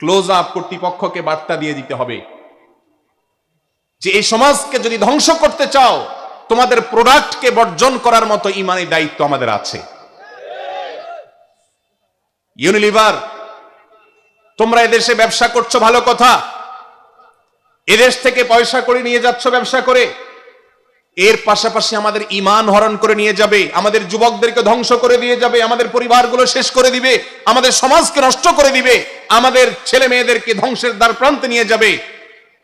Close up কর্তৃপক্ষকে বার্তা দিয়ে দিতে হবে যে এই সমাজকে যদি ধ্বংস করতে চাও, তোমাদের প্রোডাক্টকে বর্জন করার মতো ইমানি দায়িত্ব আমাদের আছে। ইউনিলিভার তোমরা এদেশে ব্যবসা করছ, ভালো কথা। এদেশ থেকে পয়সা করে নিয়ে যাচ্ছ ব্যবসা করে। এর পাশাপাশি আমাদের ইমান হরণ করে নিয়ে যাবে, আমাদের যুবকদেরকে ধ্বংস করে দিয়ে যাবে, আমাদের পরিবারগুলো শেষ করে দিবে, আমাদের সমাজকে নষ্ট করে দিবে, আমাদের ছেলে মেয়েদেরকে ধ্বংসের দ্বার প্রান্তে নিয়ে যাবে।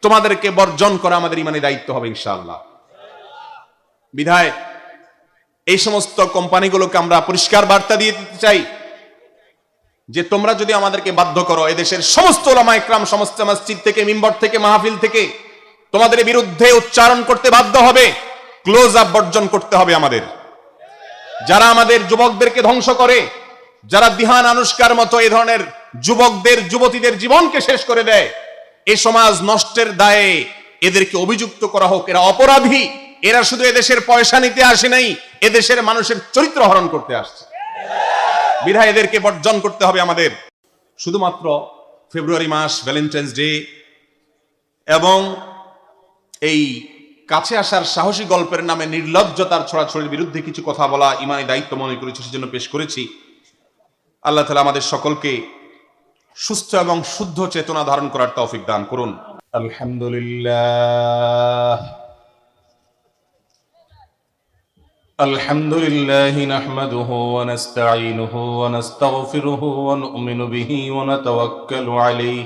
তোমাদেরকে বর্জন করা আমাদের ইমানে দায়িত্ব হবে ইনশাআল্লাহ। বিধায়, এই সমস্ত কোম্পানিগুলোকে আমরা পরিষ্কার বার্তা দিয়ে দিতে চাই যে তোমরা যদি আমাদেরকে বাধ্য করো, এদেশের সমস্ত ওলামা সমস্ত মসজিদ থেকে, মিম্বর থেকে, মাহফিল থেকে তোমাদের বিরুদ্ধে উচ্চারণ করতে বাধ্য হবে। ক্লোজ আপ বর্জন করতে হবে আমাদের। যারা আমাদের যুবকদেরকে ধ্বংস করে, যারা দিহান আনুষ্কার মতো এ ধরনের যুবকদের, যুবতীদের জীবনকে শেষ করে দেয়, এ সমাজ নষ্টের দায়ে এদেরকে অভিযুক্ত করা হোক। এরা অপরাধী। এরা শুধু এদেশের পয়সা নিতে আসে নাই, এদেশের মানুষের চরিত্র হরণ করতে আসছে। বিধায় এদেরকে বর্জন করতে হবে আমাদের। শুধুমাত্র ফেব্রুয়ারি মাস, ভ্যালেন্টাইন্স ডে এবং এই কাছে আসার সাহসী গল্পের নামে নির্লজ্জতার ছড়াছড়ির বিরুদ্ধে কিছু কথা বলা ইমানি দায়িত্ব মনে করেছি সেজন্য পেশ করেছি আল্লাহ তালা আমাদের সকলকে সুস্থ এবং শুদ্ধ চেতনা ধারণ করার তৌফিক দান করুন আলহামদুলিল্লাহ الحمد لله نحمده ونستعينه ونستغفره ونؤمن به ونتوكل عليه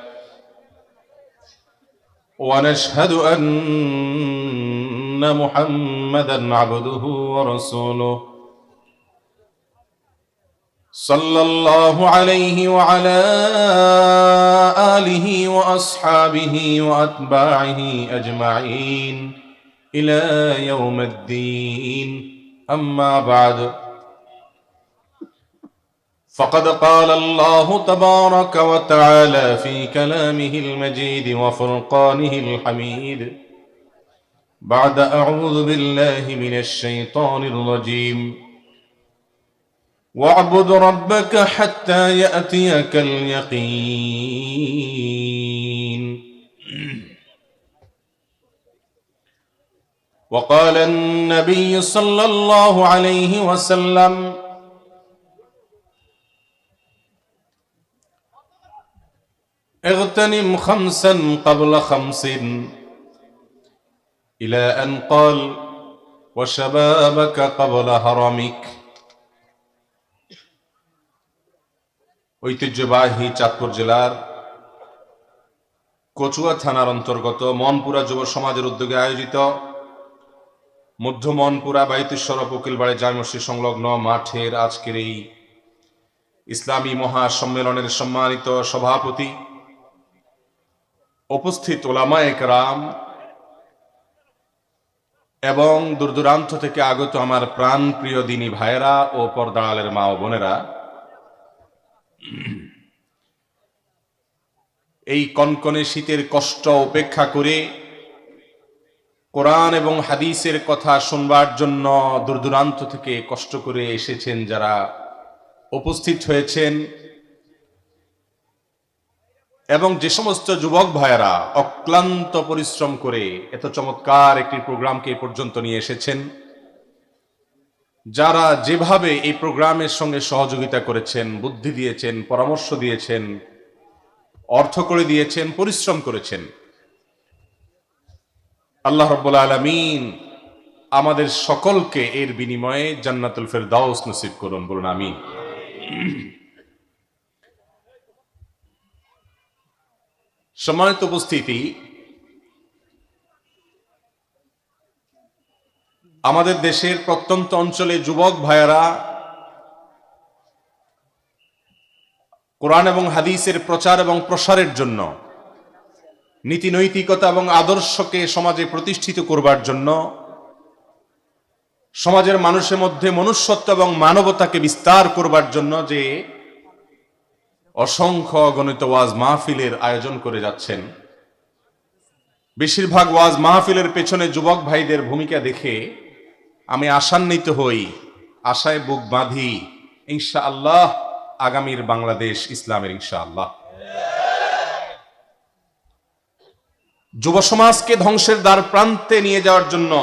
ونشهد أن محمدا عبده ورسوله. صلى الله عليه وعلى آله وأصحابه وأتباعه أجمعين إلى يوم الدين. أما بعد فقد قال الله تبارك وتعالى في كلامه المجيد وفرقانه الحميد. بعد أعوذ بالله من الشيطان الرجيم. واعبد ربك حتى يأتيك اليقين. وقال النبي صلى الله عليه وسلم اغتنم خمسا قبل خمس الى ان قال وشبابك قبل هرمك ঐতিহ্যবাহী চাঁদপুর জেলার কচুয়া থানার অন্তর্গত মনপুরা যুব সমাজের উদ্যোগে আয়োজিত মধ্য মনপুরা বাইতেশ্বর উকিলবাড়ি জামে মসজিদ সংলগ্ন মাঠের আজকের এই ইসলামী মহাসম্মেলনের সম্মানিত সভাপতি উপস্থিত ওলামা একরাম এবং দূরদূরান্ত থেকে আগত আমার প্রাণ প্রিয় দিনী ভাইয়েরা ও পর্দাড়ালের মা ও বোনেরা, এই কনকনে শীতের কষ্ট উপেক্ষা করে কোরআন এবং হাদিসের কথা শুনবার জন্য দূরদূরান্ত থেকে কষ্ট করে এসেছেন যারা উপস্থিত হয়েছেন। এবং যে সমস্ত যুবক ভাইয়েরা অক্লান্ত পরিশ্রম করে এত চমৎকার একটি প্রোগ্রামকে এ পর্যন্ত নিয়ে এসেছেন, যারা যেভাবে এই প্রোগ্রামের সঙ্গে সহযোগিতা করেছেন, বুদ্ধি দিয়েছেন, পরামর্শ দিয়েছেন, অর্থ করে দিয়েছেন, পরিশ্রম করেছেন, আল্লাহ রব্বুল আলমিন আমাদের সকলকে এর বিনিময়ে জান্নাতুল ফেরদাউস নসিব করুন, বলুন আমিন। সম্মানিত উপস্থিতি, আমাদের দেশের প্রত্যন্ত অঞ্চলে যুবক ভাইয়েরা, কোরআন এবং হাদিসের প্রচার এবং প্রসারের জন্য, নীতি নৈতিকতা এবং আদর্শকে সমাজে প্রতিষ্ঠিত করবার জন্য, সমাজের মানুষের মধ্যে মনুষ্যত্ব এবং মানবতাকে বিস্তার করবার জন্য যে অসংখ্য গণিত ওয়াজ মাহফিলের আয়োজন করে যাচ্ছেন। বেশিরভাগ ওয়াজ মাহফিলের পেছনে যুবক ভাইদের ভূমিকা দেখে আমি আশান্বিত হই, আশায় বুক বাঁধি ইনশা আল্লাহ আগামীর বাংলাদেশ ইসলামের ইনশা আল্লাহ যুব সমাজকে ধ্বংসের দ্বার প্রান্তে নিয়ে যাওয়ার জন্য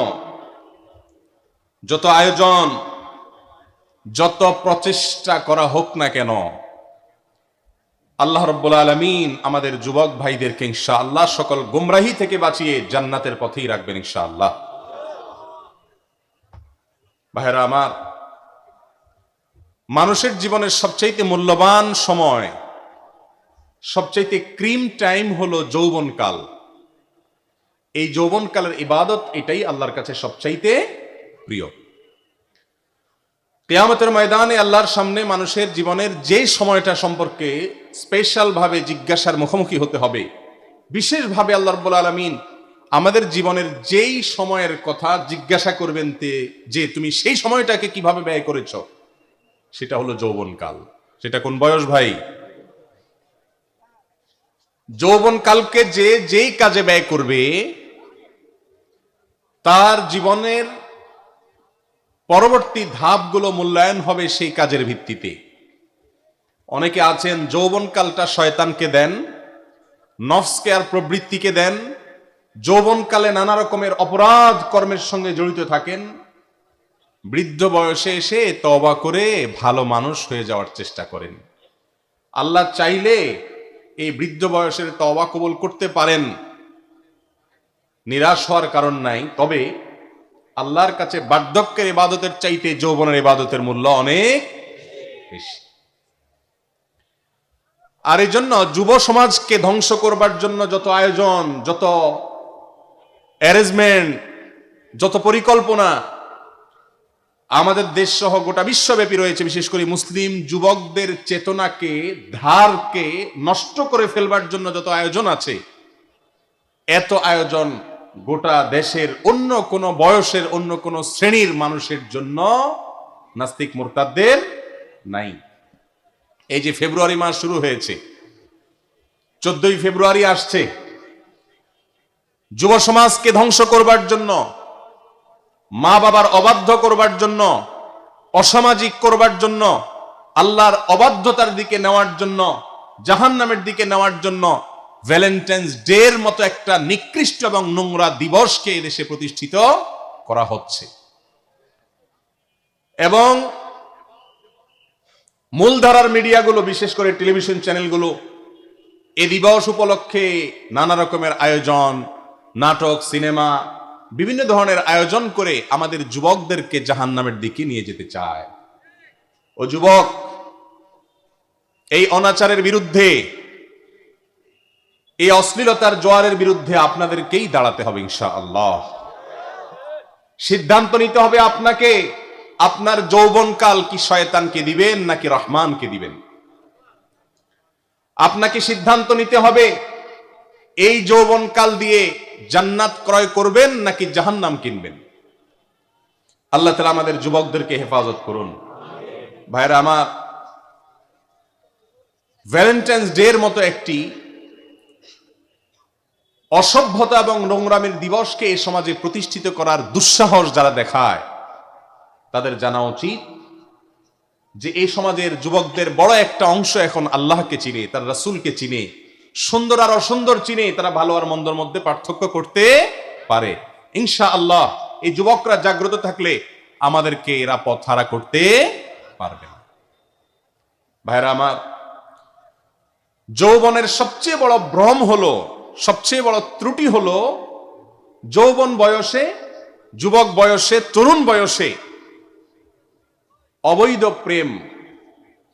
যত আয়োজন, যত প্রচেষ্টা করা হোক না কেন আল্লাহ রব্বুল আলমিন আমাদের যুবক ভাইদেরকে ইনশা আল্লাহ সকল গুমরাহি থেকে বাঁচিয়ে জান্নাতের পথেই রাখবেন ইনশা আল্লাহ ভাইরা আমার, মানুষের জীবনের সবচাইতে মূল্যবান সময়, সবচাইতে ক্রিম টাইম হলো যৌবনকাল। এই যৌবনকালের ইবাদত এটাই আল্লাহর কাছে সবচাইতে প্রিয়। কেয়ামতের ময়দানে আল্লাহর সামনে মানুষের জীবনের যে সময়টা সম্পর্কে স্পেশাল ভাবে জিজ্ঞাসার মুখোমুখি হতে হবে। বিশেষভাবে আল্লাহ রব্বুল আলমিন আমাদের জীবনের যেই সময়ের কথা জিজ্ঞাসা করবেন তে, যে তুমি সেই সময়টাকে কীভাবে ব্যয় করেছ, সেটা হলো যৌবনকাল। সেটা কোন বয়স ভাই? যৌবনকালকে যে যেই কাজে ব্যয় করবে, তার জীবনের পরবর্তী ধাপগুলো মূল্যায়ন হবে সেই কাজের ভিত্তিতে। অনেকে আছেন, যৌবনকালটা শয়তানকে দেন, নফসকে আর প্রবৃত্তিকে দেন, যৌবনকালে নানা রকমের অপরাধ কর্মের সঙ্গে জড়িত থাকেন, বৃদ্ধ বয়সে এসে তবা করে ভালো মানুষ হয়ে যাওয়ার চেষ্টা করেন। আল্লাহ চাইলে এই বৃদ্ধ বয়সের তবা কবল করতে পারেন। নিরাশ হওয়ার কারণ নাই, তবে আল্লাহর কাছে বার্ধক্যের ইবাদতের চাইতে যৌবনের ইবাদতের মূল্য অনেক বেশি। আর এই জন্য যুব সমাজকে ধ্বংস করবার জন্য যত আয়োজন, যত অ্যারেঞ্জমেন্ট যত পরিকল্পনা, আমাদের দেশ সহ গোটা বিশ্বব্যাপী রয়েছে, বিশেষ করে মুসলিম যুবকদের চেতনাকে, ধারকে নষ্ট করে ফেলবার জন্য যত আয়োজন আছে, এত আয়োজন গোটা দেশের অন্য কোন বয়সের অন্য কোন শ্রেণির মানুষের জন্য নাস্তিক মোরতাদের নাই। এই যে ফেব্রুয়ারি মাস শুরু হয়েছে, চোদ্দই ফেব্রুয়ারি আসছে। যুব সমাজকে ধ্বংস করবার জন্য, মা বাবার অবাধ্য করবার জন্য, অসামাজিক করবার জন্য, আল্লাহর অবাধ্যতার দিকে নেওয়ার জন্য জাহান নামের দিকে নেওয়ার জন্য ভ্যালেন্টাইন্স ডে এর মতো একটা নিকৃষ্ট এবং নোংরা দিবসকে এদেশে প্রতিষ্ঠিত করা হচ্ছে। এবং মূলধারার মিডিয়াগুলো, বিশেষ করে টেলিভিশন চ্যানেলগুলো, এ দিবস উপলক্ষে নানা রকমের আয়োজন, নাটক, সিনেমা, বিভিন্ন ধরনের আয়োজন করে আমাদের যুবকদেরকে জাহান নামের দিকে নিয়ে যেতে চায়। ও যুবক, এই অনাচারের বিরুদ্ধে, এই অশ্লীলতার জোয়ারের বিরুদ্ধে আপনাদেরকেই দাঁড়াতে হবে ইনশা আল্লাহ সিদ্ধান্ত নিতে হবে আপনাকে। আপনার যৌবনকাল কি শয়তানকে দিবেন নাকি রহমানকে দিবেন? আপনাকে সিদ্ধান্ত নিতে হবে, এই যৌবনকাল দিয়ে জান্নাত ক্রয় করবেন নাকি জাহান্নাম কিনবেন? আল্লাহ তালা আমাদের যুবকদেরকে হেফাজত করুন। ভাইরা, আমার ভ্যালেন্টাইন্স ডে এর মতো একটি অসভ্যতা এবং নোংরামের দিবসকে এ সমাজে প্রতিষ্ঠিত করার দুঃসাহস যারা দেখায় তাদের জানা উচিত যে এই সমাজের যুবকদের বড় একটা অংশ এখন আল্লাহকে চিনে, তার রাসুলকে চিনে। সুন্দর আর অসুন্দর চিনে, তারা ভালো আর মন্দর মধ্যে পার্থক্য করতে পারে। ইনশা আল্লাহ এই যুবকরা জাগ্রত থাকলে আমাদেরকে এরা পথ হারা করতে পারবে না। ভাইরা আমার, যৌবনের সবচেয়ে বড় ভ্রম হলো, সবচেয়ে বড় ত্রুটি হলো, যৌবন বয়সে, যুবক বয়সে, তরুণ বয়সে অবৈধ প্রেম,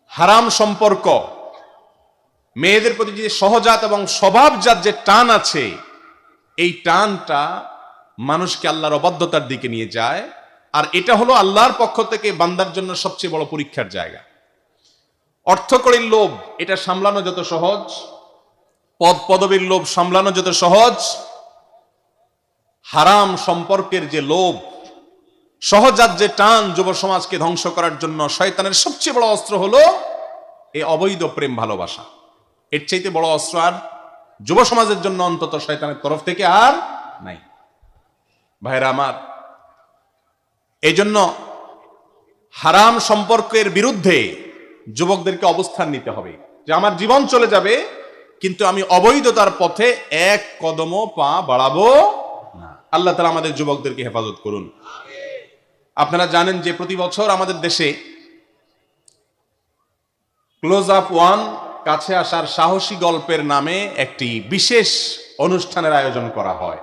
হারাম সম্পর্ক, মেয়েদের প্রতি যে সহজাত এবং স্বভাবজাত যে টান আছে, এই টানটা মানুষকে আল্লাহর অবাধ্যতার দিকে নিয়ে যায়। আর এটা হলো আল্লাহর পক্ষ থেকে বান্দার জন্য সবচেয়ে বড় পরীক্ষার জায়গা। অর্থ করির লোভ, এটা সামলানো যত সহজ। পদ পদবীর লোভ সামলানো যত সহজ। হারাম সম্পর্কের যে লোভ সহজাত যে টান যুব সমাজকে ধ্বংস করার জন্য শয়তানের সবচেয়ে বড় অস্ত্র হলো এই অবৈধ প্রেম ভালোবাসা। এর চাইতে বড় অস্ত্র আর যুব সমাজের জন্য অন্তত শয়তানের তরফ থেকে আর নাই। ভাইরা আমার এই জন্য হারাম সম্পর্কের বিরুদ্ধে যুবকদেরকে অবস্থান নিতে হবে যে আমার জীবন চলে যাবে, কিন্তু আমি অবৈধতার পথে এক কদমও পা বাড়াবো না। আল্লাহ তালা আমাদের যুবকদেরকে হেফাজত করুন। আপনারা জানেন যে প্রতি বছর আমাদের দেশে ক্লোজ আপ ওয়ান কাছে আসার সাহসী গল্পের নামে একটি বিশেষ অনুষ্ঠানের আয়োজন করা হয়।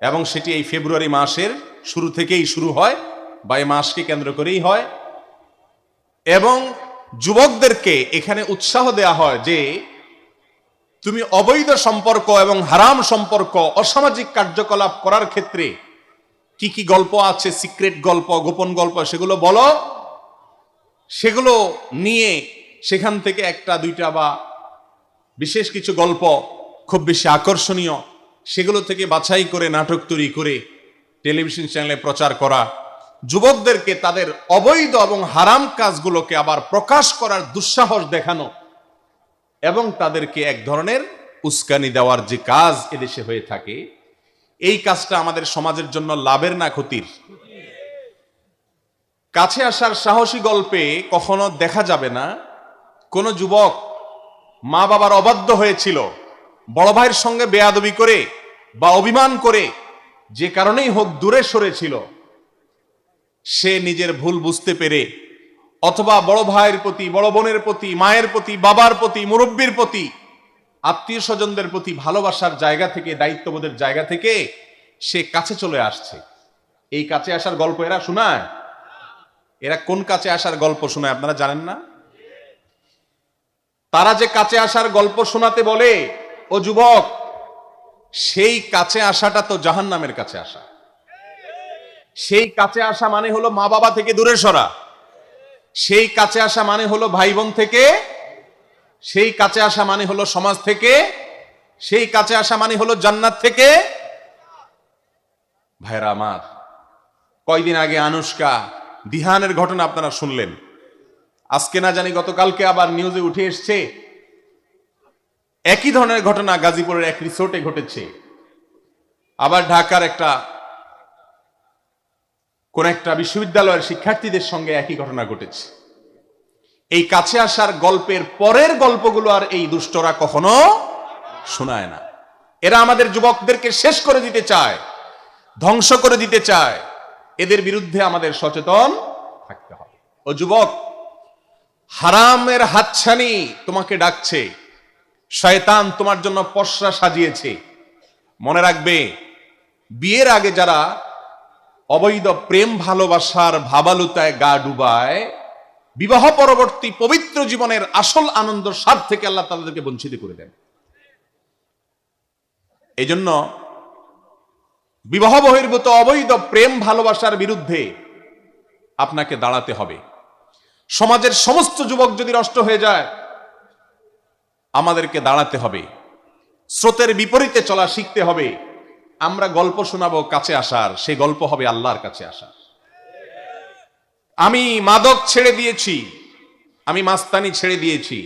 এবং সেটি এই ফেব্রুয়ারি মাসের শুরু থেকেই শুরু হয়, বা এই মাসকে কেন্দ্র করেই হয়। এবং যুবকদেরকে এখানে উৎসাহ দেয়া হয় যে, তুমি অবৈধ সম্পর্ক এবং হারাম সম্পর্ক, অসামাজিক কার্যকলাপ করার ক্ষেত্রে কি কি গল্প আছে সিক্রেট গল্প, গোপন গল্প, সেগুলো বলো। সেগুলো নিয়ে সেখান থেকে একটা, দুইটা বা বিশেষ কিছু গল্প খুব বেশি আকর্ষণীয়, সেগুলো থেকে বাছাই করে, নাটক তৈরি করে টেলিভিশন চ্যানেলে প্রচার করা। যুবকদেরকে তাদের অবৈধ এবং হারাম কাজগুলোকে আবার প্রকাশ করার দুঃসাহস দেখানো এবং তাদেরকে এক ধরনের উস্কানি দেওয়ার যে কাজ এদেশে হয়ে থাকে এই কাজটা আমাদের সমাজের জন্য লাভের না ক্ষতির। কাছে আসার সাহসী গল্পে কখনো দেখা যাবে না, কোন যুবক মা বাবার অবাধ্য হয়েছিল বড় ভাইয়ের সঙ্গে বেয়াদবি করে বা অভিমান করে যে কারণেই হোক দূরে সরেছিল। সে নিজের ভুল বুঝতে পেরে অথবা বড় ভাইয়ের প্রতি, বড় বোনের প্রতি, মায়ের প্রতি, বাবার প্রতি, মুরব্বীর প্রতি আত্মীয় স্বজনদের প্রতি ভালোবাসার জায়গা থেকে, দায়িত্ববোধের জায়গা থেকে সে কাছে চলে আসছে। এই কাছে আসার গল্প এরা শোনায়? এরা কোন কাছে আসার গল্প শোনায় আপনারা জানেন না? তারা যে কাছে আসার গল্প শোনাতে বলে, ও যুবক, সেই কাছে আসাটা তো জাহান নামের কাছে আসা। সেই কাছে আসা মানে হলো মা বাবা থেকে দূরে সরা। সেই কাছে আসা মানে হলো ভাই বোন থেকে সেই কাছে আসা মানে হলো সমাজ থেকে, সেই কাছে আসা মানে হলো জান্নাত থেকে। ভাইরা আমার, কয়দিন আগে আনুষ্কা দিহানের ঘটনা আপনারা শুনলেন। আজকে না জানি গতকালকে আবার নিউজে উঠে এসছে, একই ধরনের ঘটনা গাজীপুরের এক রিসোর্টে ঘটেছে। আবার ঢাকার একটা, কোন একটা বিশ্ববিদ্যালয়ের শিক্ষার্থীদের সঙ্গে একই ঘটনা ঘটেছে। এই কাছে আসার গল্পের পরের গল্পগুলো আর এই দুষ্টরা কখনো শোনায় না। এরা আমাদের যুবকদেরকে শেষ করে দিতে চায়, ধ্বংস করে দিতে চায়। এদের বিরুদ্ধে আমাদের সচেতন থাকতে হবে। ও যুবক, হারামের হাতছানি তোমাকে ডাকছে। শয়তান তোমার জন্য পশরা সাজিয়েছে। মনে রাখবে, বিয়ের আগে যারা অবৈধ প্রেম ভালোবাসার ভাবালুতায় গা ডুবায় বিবাহ পরবর্তী পবিত্র জীবনের আসল আনন্দ স্বাদ থেকে আল্লাহ তাদেরকে বঞ্চিত করে দেন। এই জন্য বিবাহ বহির্ভূত অবৈধ প্রেম ভালোবাসার বিরুদ্ধে আপনাকে দাঁড়াতে হবে। সমাজের সমস্ত যুবক যদি নষ্ট হয়ে যায়, আমাদেরকে দাঁড়াতে হবে। স্রোতের বিপরীতে চলা শিখতে হবে। আমরা গল্প শোনাবো কাছে আসার, সেই গল্প হবে আল্লাহর কাছে আসার। আমি মাদক ছেড়ে দিয়েছি। আমি মাস্তানি ছেড়ে দিয়েছি।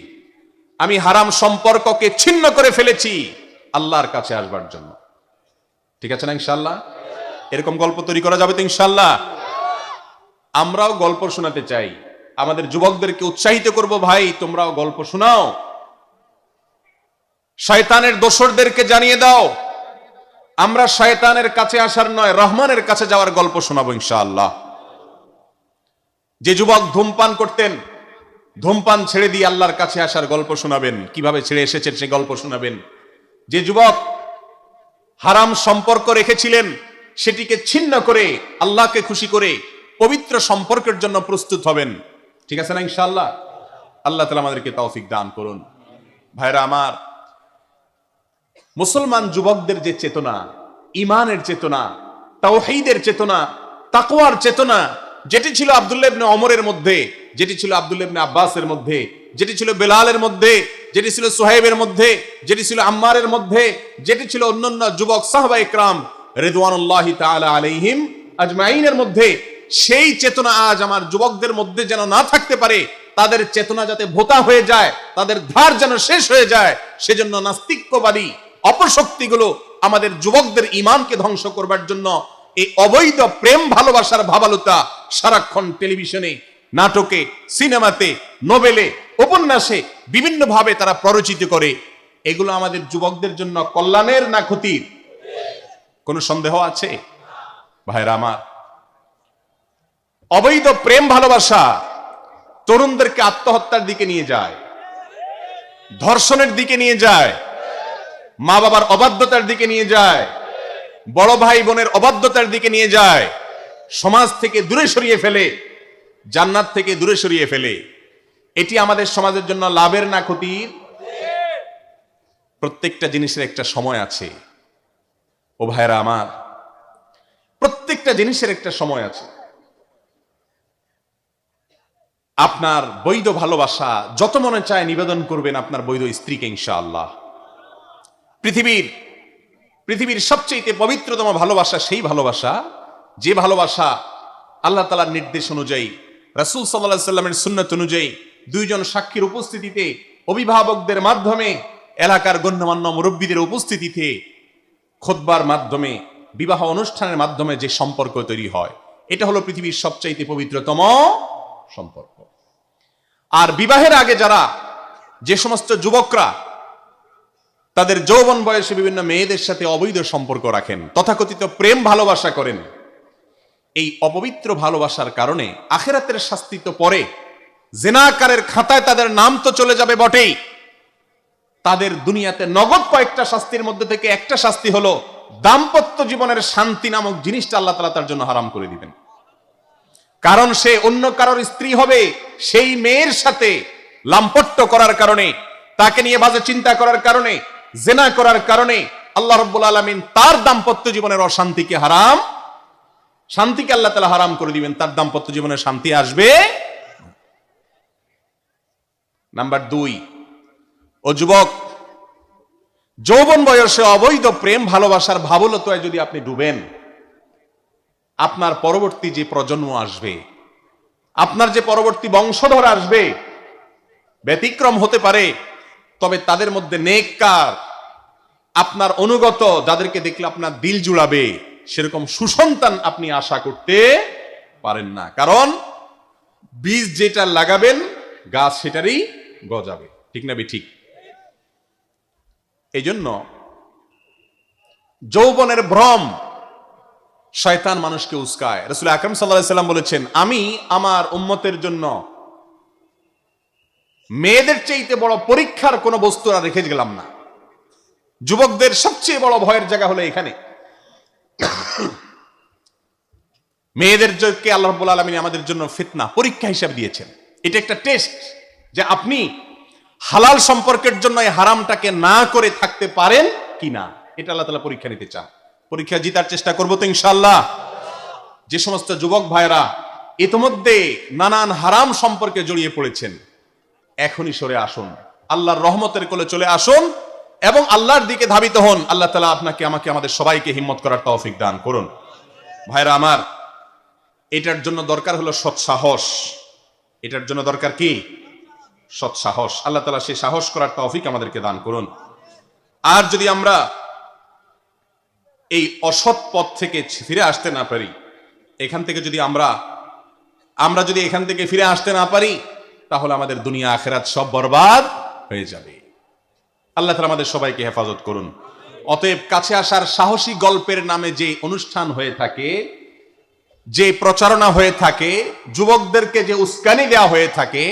আমি হারাম সম্পর্ককে ছিন্ন করে ফেলেছি আল্লাহর কাছে আসবার জন্য। ঠিক আছে না ইনশাল্লাহ এরকম গল্প তৈরি করা যাবে তো ইনশাল্লাহ আমরাও গল্প শোনাতে চাই। আমাদের যুবকদেরকে উৎসাহিত করব, ভাই, তোমরাও গল্প শোনাও। শয়তানের দোসরদেরকে জানিয়ে দাও। আমরা শয়তানের কাছে আসার নয়, রহমানের কাছে যাওয়ার গল্প শোনাবো ইনশাআল্লাহ। যে যুবক ধূমপান করতেন, ধূমপান ছেড়ে দিয়ে আল্লাহর কাছে আসার গল্প শোনাবেন, কীভাবে ছেড়ে এসেছেন সে গল্প শোনাবেন। যে যুবক হারাম সম্পর্ক রেখেছিলেন, সেটিকে ছিন্ন করে আল্লাহকে খুশি করে পবিত্র সম্পর্কের জন্য প্রস্তুত হবেন। ঠিক আছে না ইনশাআল্লাহ? আল্লাহ তালা আমাদেরকে তৌফিক দান করুন। ভাইরা আমার, মুসলমান যুবকদের যে চেতনা ইমানের চেতনা, তাওহীদের চেতনা, তাকওয়ার চেতনা যেটি ছিল আব্দুল্লাহ অমরের মধ্যে, যেটি ছিল আব্দুল্লাহ আব্বাসের মধ্যে, যেটি ছিল বেলালের মধ্যে, যেটি ছিল সোহেবের মধ্যে, যেটি ছিল আম্মারের মধ্যে, যেটি ছিল অন্যান্য যুবক সাহবা ইকরাম রেদওয়ানুল্লাহি তাআলা আজমাইনের মধ্যে, সেই চেতনা আজ আমার যুবকদের মধ্যে যেন না থাকতে পারে, তাদের চেতনা যাতে ভোতা হয়ে যায়, তাদের ধার যেন শেষ হয়ে যায়, সেজন্য নাস্তিক্যবাদী অপশক্তিগুলো আমাদের যুবকদের ইমানকে ধ্বংস করবার জন্য এই অবৈধ প্রেম ভালোবাসার ভাবালুতা সারাক্ষণ টেলিভিশনে, নাটকে, সিনেমাতে, নোবেলে, উপন্যাসে বিভিন্ন ভাবে তারা প্ররোচিত করে। এগুলো আমাদের যুবকদের জন্য কল্যাণের না ক্ষতির? কোনো সন্দেহ আছে? ভাইরা আমার, অবৈধ প্রেম ভালোবাসা তরুণদেরকে আত্মহত্যার দিকে নিয়ে যায়, ধর্ষণের দিকে নিয়ে যায় মা বাবার অবাধ্যতার দিকে নিয়ে যায় বড় ভাই বোনের অবাধ্যতার দিকে নিয়ে যায়। সমাজ থেকে দূরে সরিয়ে ফেলে, জান্নাত থেকে দূরে সরিয়ে ফেলে। এটি আমাদের সমাজের জন্য লাভের না ক্ষতির? প্রত্যেকটা জিনিসের একটা সময় আছে। ও ভাইরা আমার, প্রত্যেকটা জিনিসের একটা সময় আছে। আপনার বৈধ ভালোবাসা যত মনে চায় নিবেদন করবেন আপনার বৈধ স্ত্রীকে ইনশাআল্লাহ। পৃথিবীর পৃথিবীর সবচেয়ে পবিত্রতম ভালোবাসা সেই ভালোবাসা, যে ভালোবাসা আল্লাহ তালার নির্দেশ অনুযায়ী, রাসুল সাল্লাহ সাল্লামের সুন্নত অনুযায়ী দুইজন সাক্ষীর উপস্থিতিতে, অভিভাবকদের মাধ্যমে, এলাকার গণ্যমান্য মুরব্বীদের উপস্থিতিতে, খোদবার মাধ্যমে, বিবাহ অনুষ্ঠানের মাধ্যমে যে সম্পর্ক তৈরি হয়। এটা হলো পৃথিবীর সবচাইতে পবিত্রতম সম্পর্ক। আর বিবাহের আগে যারা যে সমস্ত যুবকরা তাদের যৌবন বয়সে বিভিন্ন মেয়েদের সাথে অবৈধ সম্পর্ক রাখেন, তথাকথিত প্রেম ভালোবাসা করেন। এই অপবিত্র ভালোবাসার কারণে আখেরাতের শাস্তি তো পরে। জেনাকারের খাতায় তাদের নাম তো চলে যাবে বটেই। তাদের দুনিয়াতে নগদ কয়েকটা শাস্তির মধ্যে থেকে একটা শাস্তি হলো দাম্পত্য জীবনের শান্তি নামক জিনিসটা আল্লাহ তালা তার জন্য হারাম করে দিবেন। কারণ সে অন্য কারোর স্ত্রী হবে, সেই মেয়ের সাথে লাম্পট্য করার কারণে, তাকে নিয়ে বাজে চিন্তা করার কারণে জেনা করার কারণে আল্লাহ রব্বুল আলমিন তার দাম্পত্য জীবনের অশান্তিকে হারাম, শান্তিকে আল্লাহ তালা হারাম করে দিবেন, তার দাম্পত্য জীবনে শান্তি আসবে নাম্বার দুই, ও যুবক, যৌবন বয়সে অবৈধ প্রেম ভালোবাসার ভাবলতায় যদি আপনি ডুবেন, আপনার পরবর্তী যে প্রজন্ম আসবে, আপনার যে পরবর্তী বংশধর আসবে, ব্যতিক্রম হতে পারে তবে তাদের মধ্যে নেককার। আপনার অনুগত যাদেরকে দেখলে আপনার দিল জুড়াবে, সেরকম সুসন্তান আপনি আশা করতে পারেন না। কারণ বীজ যেটা লাগাবেন, গাছ সেটারই গজাবে। ঠিক না বে ঠিক? এই জন্য যৌবনের ভ্রম শয়তান মানুষকে উস্কায়। রসুল আকরম সাল্লাম বলেছেন, আমি আমার উম্মতের জন্য মেয়েদের চাইতে বড় পরীক্ষার কোনো বস্তু আর রেখে গেলাম না। যুবকদের সবচেয়ে বড় ভয়ের জায়গা হলো এখানে। মেয়েদের কে আল্লাহ রব্বুল আলমিন আমাদের জন্য ফিতনা, পরীক্ষা হিসাবে দিয়েছেন। এটা একটা টেস্ট যে আপনি হালাল সম্পর্কের জন্য এই হারামটাকে না করে থাকতে পারেন কি না। এটা আল্লাহ তালা পরীক্ষা নিতে চান। পরীক্ষা জিতার চেষ্টা করব তো ইনশাল্লাহ যে সমস্ত যুবক ভাইরা ইতিমধ্যে নানান হারাম সম্পর্কে জড়িয়ে পড়েছেন। এখনই সরে আসুন। আল্লাহর রহমতের কোলে চলে আসুন এবং আল্লাহর দিকে ধাবিত হন। আল্লাহ তালা আপনাকে, আমাকে, আমাদের সবাইকে হিম্মত করার তৌফিক দান করুন। ভাইরা আমার, এটার জন্য দরকার হলো সৎসাহস এটার জন্য দরকার কি? সৎসাহস আল্লাহ তালা সেই সাহস করার তৌফিক আমাদেরকে দান করুন। আর যদি আমরা এই অসৎ পথ থেকে ফিরে আসতে না পারি, এখান থেকে যদি আমরা আমরা যদি এখান থেকে ফিরে আসতে না পারি তাহলে আমাদের দুনিয়া আখেরাত সব বরবাদ হয়ে যাবে। আল্লাহ তালা আমাদের সবাইকে হেফাজত করুন। অতএব কাছে আসার সাহসী গল্পের নামে যে অনুষ্ঠান হয়ে থাকে, যে প্রচারণা হয়ে থাকে, যুবকদেরকে যে উস্কানি দেওয়া হয়ে থাকে,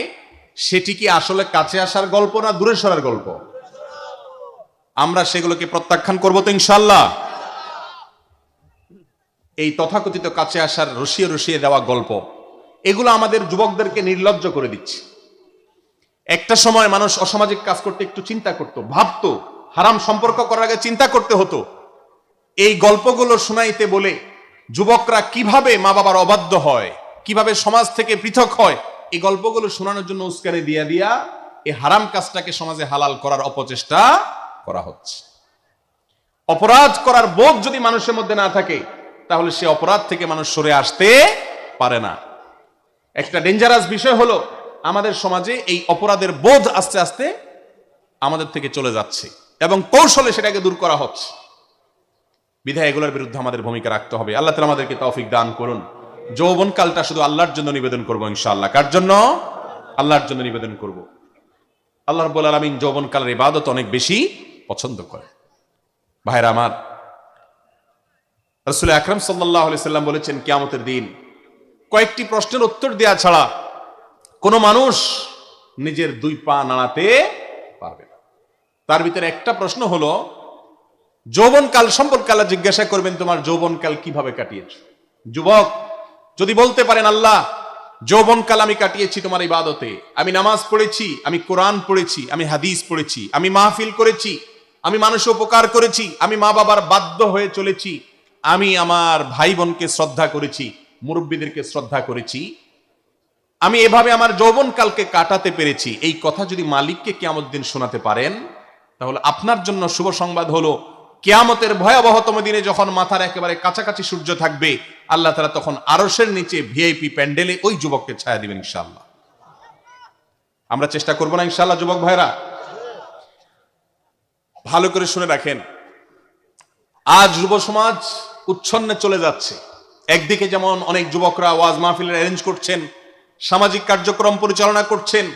সেটি কি আসলে কাছে আসার গল্প না দূরে সরার গল্প? আমরা সেগুলোকে প্রত্যাখ্যান করব তো ইনশাল্লাহ এই তথাকথিত কাছে আসার রসিয়ে রসিয়ে দেওয়া গল্প, এগুলো আমাদের যুবকদেরকে নির্লজ্জ করে দিচ্ছে। একটা সময় মানুষ অসামাজিক কাজ করতে একটু চিন্তা করত, ভাবতো, হারাম সম্পর্ক করার আগে চিন্তা করতে হতো। এই গল্পগুলো শোনাইতে বলে যুবকরা কীভাবে মা বাবার অবাধ্য হয়, কীভাবে সমাজ থেকে পৃথক হয়, এই গল্পগুলো শোনানোর জন্য উস্কানি দিয়া দিয়া এই হারাম কাজটাকে সমাজে হালাল করার অপচেষ্টা করা হচ্ছে। অপরাধ করার বোধ যদি মানুষের মধ্যে না থাকে, তাহলে সে অপরাধ থেকে মানুষ সরে আসতে পারে না। একটা ডেঞ্জারাস বিষয় হলো আমাদের সমাজে এই অপরাধের বোধ আস্তে আস্তে আমাদের থেকে চলে যাচ্ছে এবং কৌশলে সেটাকে দূর করা হচ্ছে। বিধায় এগুলোর বিরুদ্ধে আমাদের ভূমিকা রাখতে হবে। আল্লাহ তালা আমাদেরকে তৌফিক দান করুন। যৌবন কালটা শুধু আল্লাহর জন্য নিবেদন করব ইনশাআল্লাহ। কার জন্য? আল্লাহর জন্য নিবেদন করব। আল্লাহ রব্বুল আলমিন যৌবন কালের ইবাদত অনেক বেশি পছন্দ করে ভাইরা আমার, রসুল আকরম সাল্লাহ সাল্লাম বলেছেন, কিয়ামতের দিন কয়েকটি প্রশ্নের উত্তর দেওয়া ছাড়া কোনো মানুষ নিজের দুই পা নাড়াতে পারবে না। তার ভিতরে একটা প্রশ্ন হলো, যৌবনকাল সম্পর্কে আল্লাহ জিজ্ঞাসা করবেন, তোমার যৌবনকাল কীভাবে কাটিয়েছ? যুবক, যদি বলতে পারেন, আল্লাহ, যৌবনকাল আমি কাটিয়েছি তোমার ইবাদতে। আমি নামাজ পড়েছি, আমি কোরআন পড়েছি, আমি হাদিস পড়েছি, আমি মাহফিল করেছি, আমি মানুষ উপকার করেছি, আমি মা বাবার বাধ্য হয়ে চলেছি। আমি আমার ভাই বোনকে শ্রদ্ধা করেছি, মুরব্বীদেরকে শ্রদ্ধা করেছি আমি এভাবে আমার যৌবনকালকে কাটাতে পেরেছি। এই কথা যদি মালিককে কেয়ামত দিন শোনাতে পারেন, তাহলে আপনার জন্য শুভ সংবাদ হলো, কেয়ামতের ভয়াবহতম দিনে যখন মাথার একেবারে কাছাকাছি সূর্য থাকবে, আল্লাহ তারা তখন আরসের নিচে ভিআইপি প্যান্ডেলে ওই যুবককে ছায়া দিবেন ইনশাল্লাহ আমরা চেষ্টা করব না ইনশাল্লাহ যুবক ভাইরা? ভালো করে শুনে রাখেন। আজ যুব সমাজ উচ্ছন্নে চলে যাচ্ছে। একদিকে যেমন অনেক যুবকরা ওয়াজ মাহফিলের অ্যারেঞ্জ করছেন সামাজিক কার্যক্রম পরিচালনা করছেন,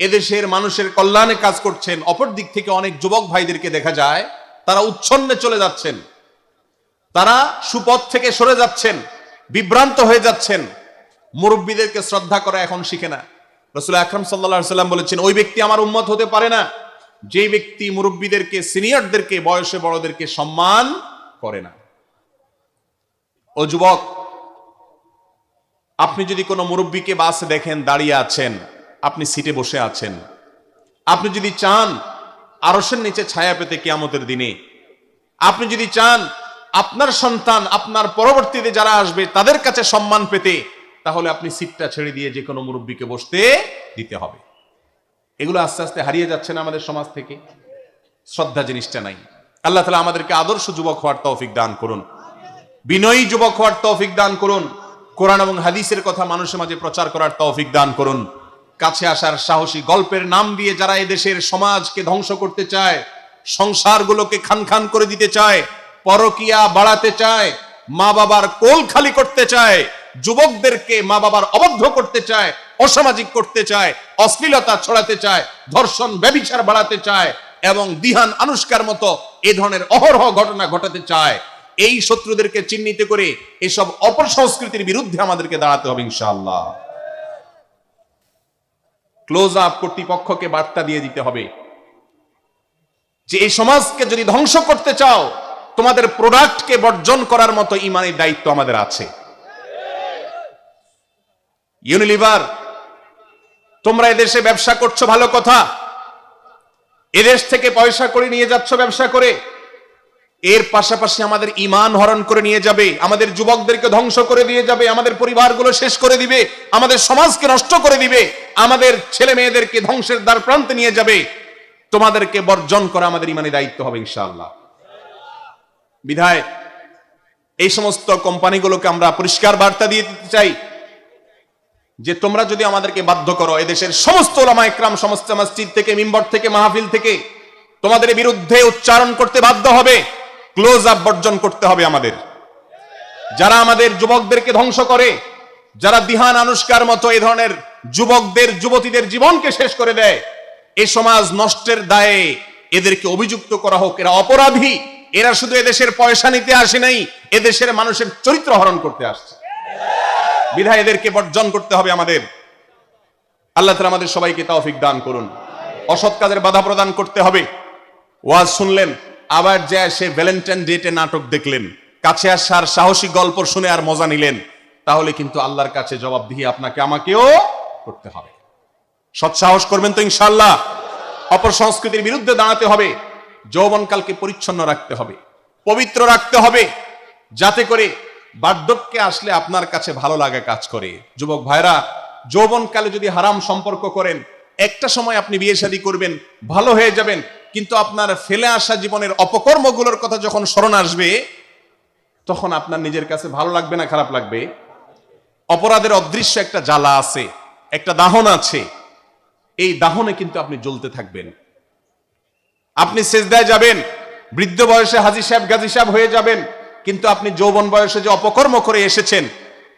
এদেশের মানুষের কল্যাণে কাজ করছেন অপর দিক থেকে অনেক যুবক ভাইদেরকে দেখা যায়, তারা উচ্ছন্নে চলে যাচ্ছেন। তারা সুপথ থেকে সরে যাচ্ছেন, বিভ্রান্ত হয়ে যাচ্ছেন। মুরব্বীদেরকে শ্রদ্ধা করা এখন শিখে না। রসুল আকরম সাল্লা সাল্লাম বলেছেন, ওই ব্যক্তি আমার উন্মত হতে পারে না। যে ব্যক্তি মুরব্বীদেরকে, সিনিয়রদেরকে, বয়সে বড়দেরকে সম্মান করে না। ও যুবক আপনি যদি কোনো মুরব্বীকে বাসে দেখেন, দাঁড়িয়ে আছেন, আপনি সিটে বসে আছেন। আপনি যদি চান আরসের নিচে ছায়া পেতে কিয়ামতের দিনে, আপনি যদি চান আপনার সন্তান, আপনার পরবর্তীতে যারা আসবে, তাদের কাছে সম্মান পেতে, তাহলে আপনি সিটটা ছেড়ে দিয়ে যে কোনো মুরব্বীকে বসতে দিতে হবে। এগুলো আস্তে আস্তে হারিয়ে যাচ্ছে না আমাদের সমাজ থেকে। শ্রদ্ধা জিনিসটা নাই। আল্লাহ তালা আমাদেরকে আদর্শ যুবক হওয়ার তৌফিক দান করুন। বিনয়ী যুবক হওয়ার তৌফিক দান করুন। কোরআন এবং হাদিসের কথা মানুষের মাঝে প্রচার করার তৌফিক দান করুন। কাছে আসার সাহসী গল্পের নাম দিয়ে যারা এদেশের সমাজকে ধ্বংস করতে চায়, সংসারগুলোকে খান খান করে দিতে চায়, পরকিয়া বাড়াতে চায় মা বাবার কোল খালি করতে চায়, যুবকদেরকে মা বাবার অবদ্ধ করতে চায়, অসামাজিক করতে চায়, অশ্লীলতা ছড়াতে চায়, ধর্ষণ ব্যবিচার বাড়াতে চায় এবং দিহান আনুষ্কার মতো এ ধরনের অহরহ ঘটনা ঘটাতে চায় এই শত্রুদেরকে চিহ্নিত করে এসব অপসংস্কৃতির বিরুদ্ধে আমাদেরকে দাঁড়াতে হবে, ইনশাআল্লাহ। ক্লোজ আপ কর্তৃপক্ষকে বার্তা দিয়ে দিতে হবে যে, এই সমাজকে যদি ধ্বংস করতে চাও, তোমাদের প্রোডাক্টকে বর্জন করার মতো ইমানের দায়িত্ব আমাদের আছে। ইউনিলিভার তোমরা এদেশে ব্যবসা করছ, ভালো কথা। এদেশ থেকে পয়সা করে নিয়ে যাচ্ছ, ব্যবসা করে। এর পাশাপাশি আমাদের ইমান হরণ করে নিয়ে যাবে, আমাদের যুবকদেরকে ধ্বংস করে দিয়ে যাবে, আমাদের পরিবারগুলো শেষ করে দিবে, আমাদের সমাজকে নষ্ট করে দিবে, আমাদের ছেলে মেয়েদেরকে ধ্বংসের দ্বার প্রান্তে নিয়ে যাবে। তোমাদেরকে বর্জন করা আমাদের ইমানে দায়িত্ব হবে ইনশাআল্লাহ। বিধায়, এই সমস্ত কোম্পানিগুলোকে আমরা পরিষ্কার বার্তা দিয়ে দিতে চাই যে তোমরা যদি আমাদেরকে বাধ্য করো, এদেশের সমস্ত ওলামা একরাম, সমস্ত মসজিদ থেকে, মিম্বর থেকে, মাহফিল থেকে তোমাদের বিরুদ্ধে উচ্চারণ করতে বাধ্য হবে। ক্লোজ আপ বর্জন করতে হবে আমাদের। যারা আমাদের যুবকদেরকে ধ্বংস করে, যারা দিহান আনুষ্কার মতো এই ধরনের যুবকদের, যুবতীদের জীবনকে শেষ করে দেয় এই সমাজ নষ্টের দায়ে এদেরকে অভিযুক্ত করা হোক। এরা অপরাধী, এরা শুধু এদেশের পয়সা নিতে আসে নাই, এদেশের মানুষের চরিত্র হরণ করতে আসছে। বিধায় এদেরকে বর্জন করতে হবে আমাদের। আল্লাহ তালা আমাদের সবাইকে তৌফিক দান করুন। অসৎ কাজের বাধা প্রদান করতে হবে। ওয়াজ শুনলেন আবার যে সে ভ্যালেন্টাইন ডেটে নাটক দেখলেন। কাছে আসার সাহসী গল্প শুনে আর মজা নিলেন। তাহলে কিন্তু আল্লাহর কাছে জবাব দিয়ে আপনাকে, আমাকেও করতে হবে। সৎ সাহস করবেন তো ইনশাল্লাহ অপর সংস্কৃতির বিরুদ্ধে দাঁড়াতে হবে। যৌবনকালকে পরিচ্ছন্ন রাখতে হবে। পবিত্র রাখতে হবে। যাতে করে বার্ধক্যে আসলে আপনার কাছে ভালো লাগা কাজ করে। যুবক ভাইরা, যৌবনকালে যদি হারাম সম্পর্ক করেন, একটা সময় আপনি বিয়ে শাদী করবেন, ভালো হয়ে যাবেন। কিন্তু আপনার ফেলে আসা জীবনের অপকর্মগুলোর কথা যখন স্মরণ আসবে, তখন আপনার নিজের কাছে ভালো লাগবে না খারাপ লাগবে? অপরাধের অদৃশ্য একটা জ্বালা আছে, একটা দাহন আছে। এই দাহনে কিন্তু আপনি জ্বলতে থাকবেন। আপনি সেজদায় যাবেন, বৃদ্ধ বয়সে হাজি সাহেব, গাজী সাহেব হয়ে যাবেন, কিন্তু আপনি যৌবন বয়সে যে অপকর্ম করে এসেছেন,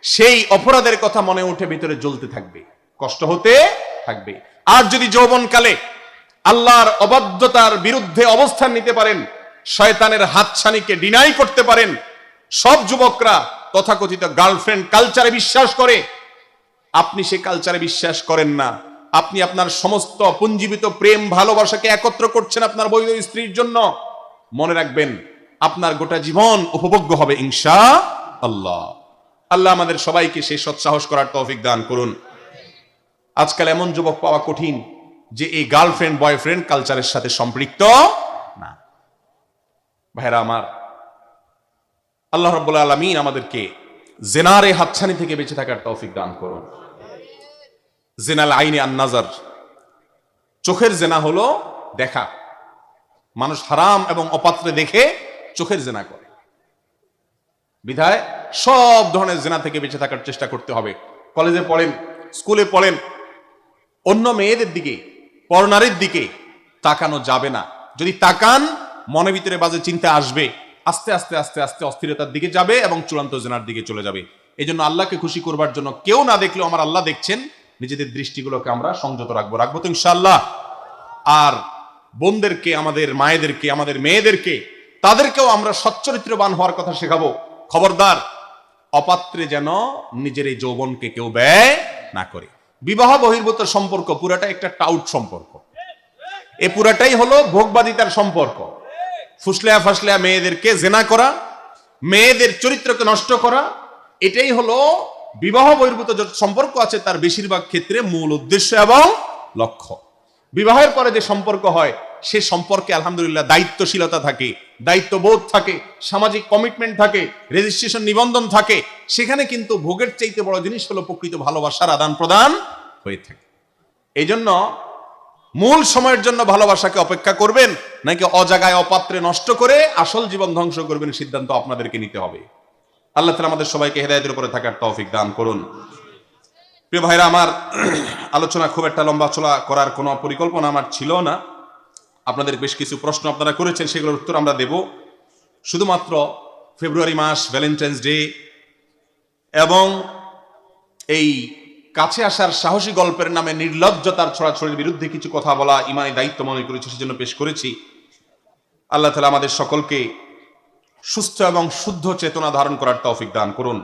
সেই অপরাধের কথা মনে উঠে ভিতরে জ্বলতে থাকবে, কষ্ট হতে থাকবে। আর যদি যৌবনকালে আল্লাহর অবাধ্যতার বিরুদ্ধে অবস্থান নিতে পারেন, শয়তানের হাতছানিকে ডিনাই করতে পারেন, সব যুবকরা তথাকথিত গার্লফ্রেন্ড কালচারে বিশ্বাস করে। আপনি সে কালচারে বিশ্বাস করেন না। আপনি আপনার সমস্ত পুঞ্জীবিত প্রেম, ভালোবাসাকে একত্র করছেন আপনার বৈধ স্ত্রীর জন্য। মনে রাখবেন, আপনার গোটা জীবন উপভোগ্য হবে ইনশা আল্লাহ। আল্লাহ আমাদের সবাইকে সেই সৎসাহস করার তৌফিক দান করুন। আজকাল এমন যুবক পাওয়া কঠিন। যে এই গার্লফ্রেন্ড, বয়ফ্রেন্ড কালচারের সাথে সম্পৃক্ত না। ভাইরা আমার, আল্লাহ রব্বুল আলমিন আমাদেরকে জেনারে হাতছানি থেকে বেঁচে থাকার তৌফিক দান করুন। জেনাল আইনে আন্নাজার। চোখের জেনা হলো দেখা। মানুষ হারাম এবং অপাত্রে দেখে চোখের জেনা করে। বিধায় সব ধরনের জেনা থেকে বেঁচে থাকার চেষ্টা করতে হবে। কলেজে পড়েন, স্কুলে পড়েন, অন্য মেয়েদের দিকে পরনারীর দিকে তাকানো যাবে না। যদি তাকান মনে ভিতরে বাজে চিন্তা আসবে। আস্তে আস্তে আস্তে আস্তে অস্থিরতার দিকে যাবে এবং চূড়ান্ত জেনার দিকে চলে যাবে। এই জন্য আল্লাহকে খুশি করবার জন্য কেউ না দেখলেও আমার আল্লাহ দেখছেন। নিজেদের দৃষ্টিগুলোকে আমরা সংযত রাখব। রাখব তো ইনশাআল্লাহ। আর বোনদেরকে, আমাদের মায়েদেরকে, আমাদের মেয়েদেরকে, তাদেরকেও আমরা সচ্চরিত্রবান হওয়ার কথা শেখাবো। খবরদার, অপাত্রে যেন নিজের এই যৌবনকে কেউ ব্যয় না করে। বিবাহ বহির্ভূত সম্পর্ক পুরাটা একটা টাউট সম্পর্ক। এ পুরাটাই হলো ভোগবাদিতার সম্পর্ক। ফুসলেয়া ফাসলেয়া মেয়েদেরকে জেনা করা, মেয়েদের চরিত্রকে নষ্ট করা, এটাই হলো বিবাহ বহির্ভূত যত সম্পর্ক আছে তার বেশিরভাগ ক্ষেত্রে মূল উদ্দেশ্য এবং লক্ষ্য। বিবাহের পরে যে সম্পর্ক হয় সে সম্পর্কে আলহামদুলিল্লাহ দায়িত্বশীলতা থাকে, দায়িত্ববোধ থাকে, সামাজিক কমিটমেন্ট থাকে রেজিস্ট্রেশন নিবন্ধন থাকে। সেখানে কিন্তু ভোগের চাইতে বড় জিনিস হলো প্রকৃত ভালোবাসার আদান প্রদান হয়ে থাকে। এই জন্য মূল সময়ের জন্য ভালোবাসাকে অপেক্ষা করবেন, নাকি অজাগায় অপাত্রে নষ্ট করে আসল জীবন ধ্বংস করবেন সিদ্ধান্ত আপনাদেরকে নিতে হবে। আল্লাহ তালা আমাদের সবাইকে হেদায়তের উপরে থাকার তৌফিক দান করুন। প্রিয় ভাইরা, আমার আলোচনা খুব একটা লম্বা চলা করার কোনো পরিকল্পনা আমার ছিল না। আপনাদের বেশ কিছু প্রশ্ন আপনারা করেছেন, সেগুলোর উত্তর আমরা দেব। শুধুমাত্র ফেব্রুয়ারি মাস ভ্যালেন্টাইন্স ডে এবং এই কাছে আসার সাহসী গল্পের নামে নির্লজ্জতার ছড়াছড়ির বিরুদ্ধে কিছু কথা বলা ইমানি দায়িত্ব মনে করেছি, সেজন্য পেশ করেছি। আল্লাহ তালা আমাদের সকলকে সুস্থ এবং শুদ্ধ চেতনা ধারণ করার তৌফিক দান করুন।